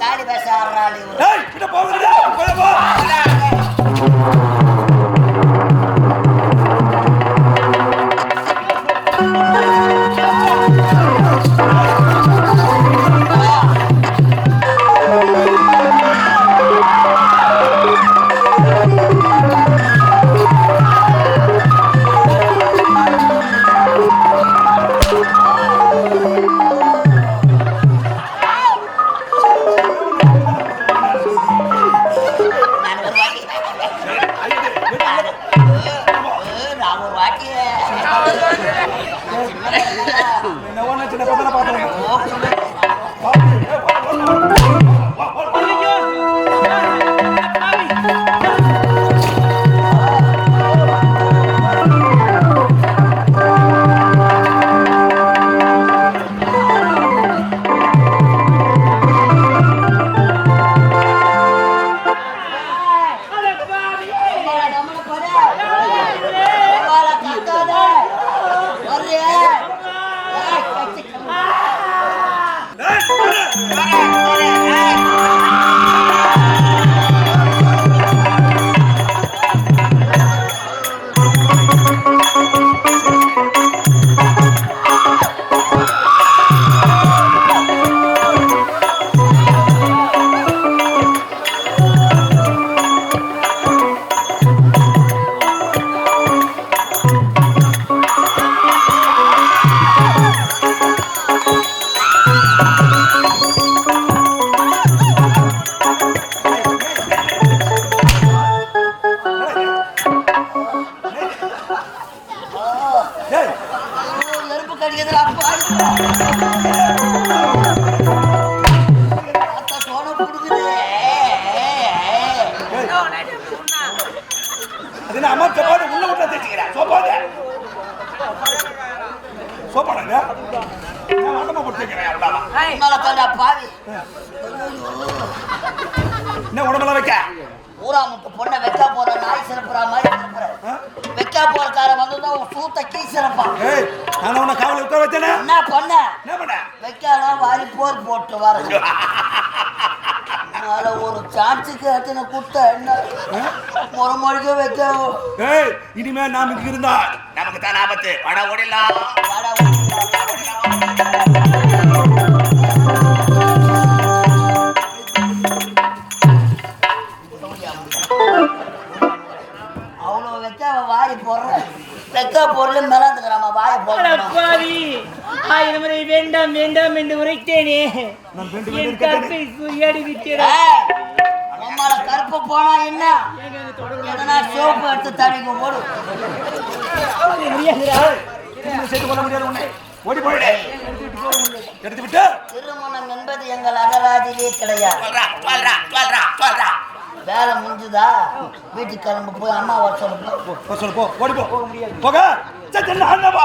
இது ஏறி பேச ஆடுறாள் என்ன வரேன், நெருப்பு ஐயோ, அப்பா. என்ன அம்மா சப்பாடு உள்ள விட்டு தேய்ச்சிக்கிறேன் சோப்பாடு நான் பாவி என்ன உடம்புல வைக்க ஊரா முட்டு பொண்ணை வைக்க போற நாய் சிறப்புறா மாதிரி சூத்த கீ சிறப்பான் ஏய் நான் உன்னை காவல உட்கார வச்சேனே என்ன பண்ண? என்ன பண்ண? வைக்கலாம் வாரி போர் போட்டு வர. அதனால ஒரு சான்ஸுக்கு எத்தனை குத்த என்ன? ஒரு மொழிக்க வைக்க. ஏய் இனிமே நாம இங்க இருந்தா நமக்கு தான் ஆபத்து. பட ஓடிடலாம். வாடா, வாடா. அவ்வளோ அவ வாரி போடுற. வைக்க பொருள் மிளந்துக்கிறாம வாய அடப்பாவி ஆயிரம் முறை வேண்டாம் வேண்டாம் என்று உரைத்தேனே. என் கற்பை குறியாடி விட்டேன். ஏய், உம்மால கருப்பு போனா என்ன? எதனா சோப்பு எடுத்து தடிக்கு போடு. செய்து கொள்ள முடியாது உன்னை. ஓடி போயிடு எடுத்து விட்டு திருமணம் என்பது எங்கள் அகராதிலே கிடையாது. வேலை முடிஞ்சுதா? வீட்டுக்கு கிளம்பு போய் அம்மா வர சொல்லு போ, போ சொல்லு போ. ஓடி போ. போக முடியாது. போக. சச்சல்ல அண்ணவா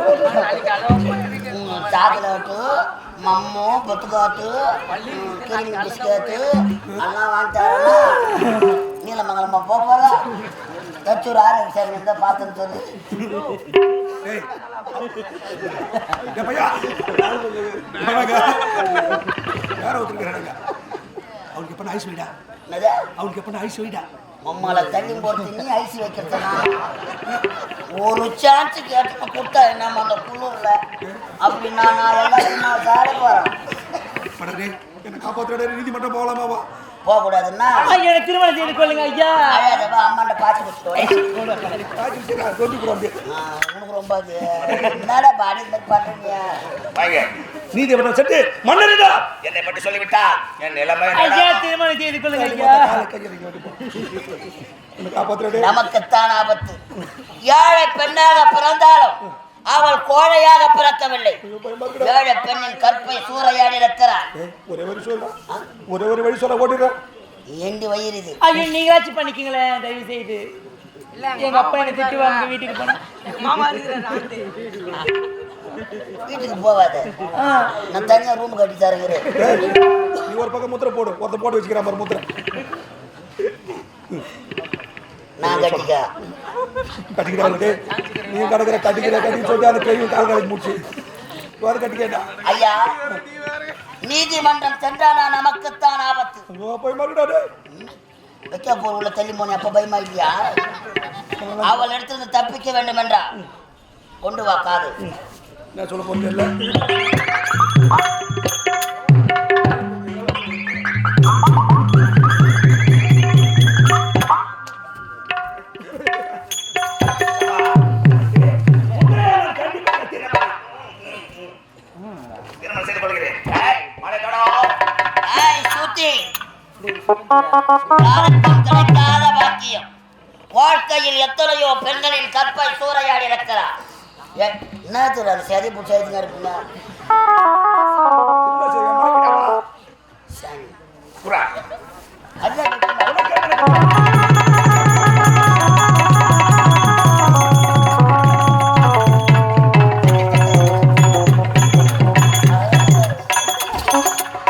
போகாத சாக்கலாட்டு மம்மு பொத்துக்காத்து கிருமி பிஸ்கட்டு எல்லாம் வாங்கிட்டாரா நீலமங்கலமா போக போறா தச்சூர் ஆரோக்கிய சார் இருந்தா பார்த்துன்னு சொல்லு யாரோ ஏன் அவனுக்கு எப்ப ஐஸ் வைடா அவனுக்கு எப்ப ஐஸ் வைடா அம்மால தண்ணி போட்டு நீ ஐசி வைக்கிறதுனா? ஒரு சான்ஸ் கேட்டு கொடுத்தா என்ன அந்த குளிர்ல? அப்படின்னா நான் எல்லாரும் சாட போறேன் படரே என்ன காப்பாத்துறடே நீதிமன்றம் போகலாமாவா போக கூடாதுன்னா ஐயா திருமணம் செய்து கொள்ளுங்க ஐயா. அம்மாண்ட பாத்து உனக்கு ரொம்ப அது என்னடா பாடி பண்றீங்க? வாங்க. நீதிமன்றம் சென்று மன்னரிடா என்னை பற்றி சொல்லிவிட்டா? என் நிலைமை ஐயா திருமணம் செய்து கொள்ளுங்க ஐயா. நமக்குத்தான் ஆபத்து. ஏழை பெண்ணாக பிறந்தாலும் அவள் கோழையாக பிறக்கவில்லை. ஏழை பெண்ணின் கற்பை சூறையாடி இருக்கிறார் ஒரே ஒரு சொல்ல ஒரே ஒரு வழி சொல்ல ஓடிடுறேன் ஏண்டி வயிறு இது? ஐயோ நீங்களாச்சும் பண்ணிக்கங்களேன் தயவு செய்து எங்க அப்பா என்ன திட்டுவாங்க வீட்டுக்கு போனா. வீட்டுக்கு போவாத. நான் தனியா ரூம் கட்டி தருகிறேன் நீ ஒரு பக்கம் முத்திரை போடு. ஒருத்த போட்டு வச்சுக்கிறான் பாரு முத்திரை. நான் கட்டிக்க. கட்டிக்கிறாங்க நீ கிடக்கிற கட்டிக்கிற கட்டின்னு சொல்லிட்டு அந்த கையும் கால் காலைக்கு முடிச்சு வேறு கட்டிக்கேட்டா ஐயா நீதிமன்றம் சென்றானா நமக்குத்தான் ஆபத்து. போய் மறுடாடே வைக்க போர் உள்ள தள்ளி போன அப்ப பயமா இல்லையா? அவள் இடத்துல தப்பிக்க வேண்டும் என்றா கொண்டு வா காது. என்ன சொல்ல போறது இல்லை. பாக்கியம் வாழ்க்கையில் எத்தனையோ பெண்களின் கற்பை சூறையாடி இருக்கிறார். என்ன திரு அது சரி பிடிச்சதுங்க இருக்குங்க?